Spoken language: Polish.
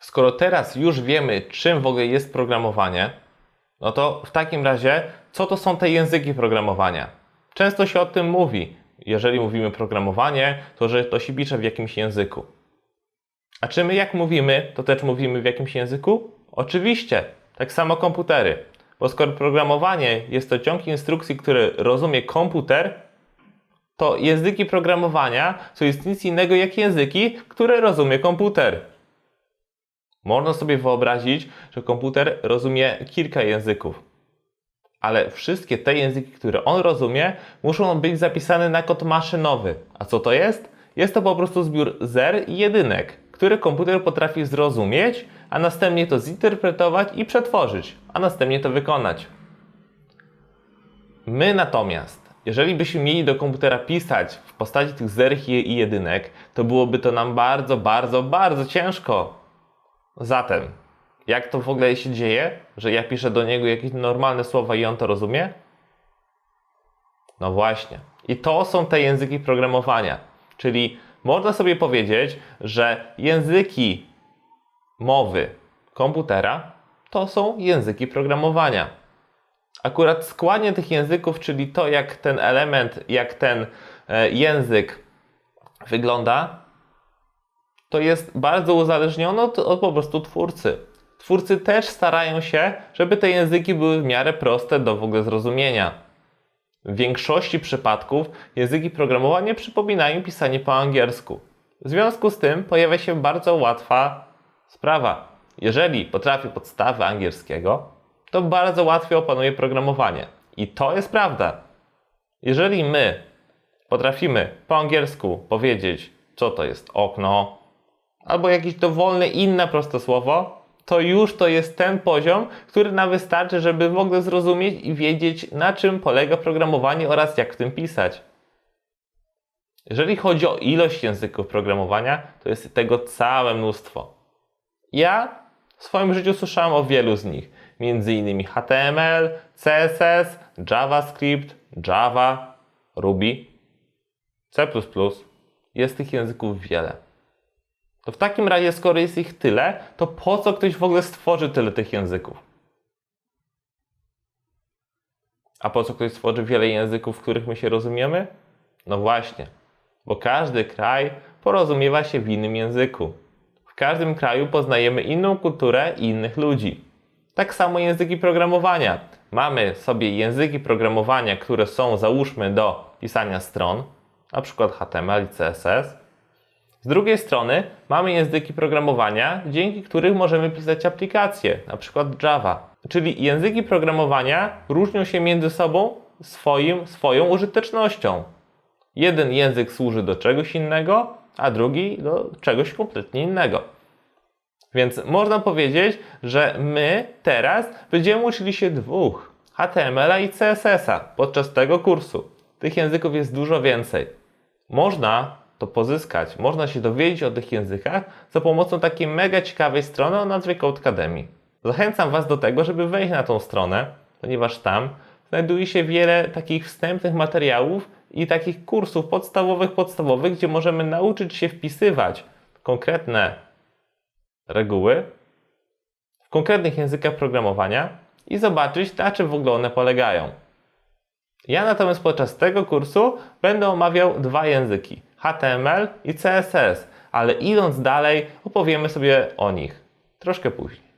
Skoro teraz już wiemy, czym w ogóle jest programowanie, no to w takim razie, co to są te języki programowania? Często się o tym mówi. Jeżeli mówimy programowanie, to że to się pisze w jakimś języku. A czy my jak mówimy, to też mówimy w jakimś języku? Oczywiście, tak samo komputery. Bo skoro programowanie jest to ciąg instrukcji, który rozumie komputer, to języki programowania to jest nic innego jak języki, które rozumie komputer. Można sobie wyobrazić, że komputer rozumie kilka języków, ale wszystkie te języki, które on rozumie, muszą być zapisane na kod maszynowy. A co to jest? Jest to po prostu zbiór zer i jedynek, który komputer potrafi zrozumieć, a następnie to zinterpretować i przetworzyć, a następnie to wykonać. My natomiast, jeżeli byśmy mieli do komputera pisać w postaci tych zer i jedynek, to byłoby to nam bardzo, bardzo, bardzo ciężko. Zatem, jak to w ogóle się dzieje, że ja piszę do niego jakieś normalne słowa i on to rozumie? No właśnie. I to są te języki programowania. Czyli można sobie powiedzieć, że języki mowy komputera to są języki programowania. Akurat składnie tych języków, czyli to, jak ten element, jak ten e, język wygląda, to jest bardzo uzależnione od, od po prostu twórcy. Twórcy też starają się, żeby te języki były w miarę proste do w ogóle zrozumienia. W większości przypadków języki programowania przypominają pisanie po angielsku. W związku z tym pojawia się bardzo łatwa sprawa. Jeżeli potrafię podstawy angielskiego, to bardzo łatwo opanuje programowanie. I to jest prawda. Jeżeli my potrafimy po angielsku powiedzieć, co to jest okno, albo jakieś dowolne inne proste słowo, to już to jest ten poziom, który nam wystarczy, żeby w ogóle zrozumieć i wiedzieć, na czym polega programowanie oraz jak w tym pisać. Jeżeli chodzi o ilość języków programowania, to jest tego całe mnóstwo. Ja w swoim życiu słyszałem o wielu z nich, m.in. HTML, CSS, JavaScript, Java, Ruby, C++. Jest tych języków wiele. To w takim razie, skoro jest ich tyle, to po co ktoś w ogóle stworzy tyle tych języków? A po co ktoś stworzy wiele języków, w których my się rozumiemy? No właśnie, bo każdy kraj porozumiewa się w innym języku. W każdym kraju poznajemy inną kulturę i innych ludzi. Tak samo języki programowania. Mamy sobie języki programowania, które są załóżmy do pisania stron, na przykład HTML i CSS. Z drugiej strony mamy języki programowania, dzięki których możemy pisać aplikacje, na przykład Java. Czyli języki programowania różnią się między sobą swoim, swoją użytecznością. Jeden język służy do czegoś innego, a drugi do czegoś kompletnie innego. Więc można powiedzieć, że my teraz będziemy uczyli się dwóch HTML-a i CSS-a podczas tego kursu. Tych języków jest dużo więcej. Można to pozyskać, można się dowiedzieć o tych językach za pomocą takiej mega ciekawej strony o nazwie Codecademy. Zachęcam Was do tego, żeby wejść na tą stronę, ponieważ tam znajduje się wiele takich wstępnych materiałów i takich kursów podstawowych, podstawowych, gdzie możemy nauczyć się wpisywać konkretne reguły w konkretnych językach programowania i zobaczyć, na czym w ogóle one polegają. Ja natomiast podczas tego kursu będę omawiał dwa języki: HTML i CSS, ale idąc dalej, opowiemy sobie o nich troszkę później.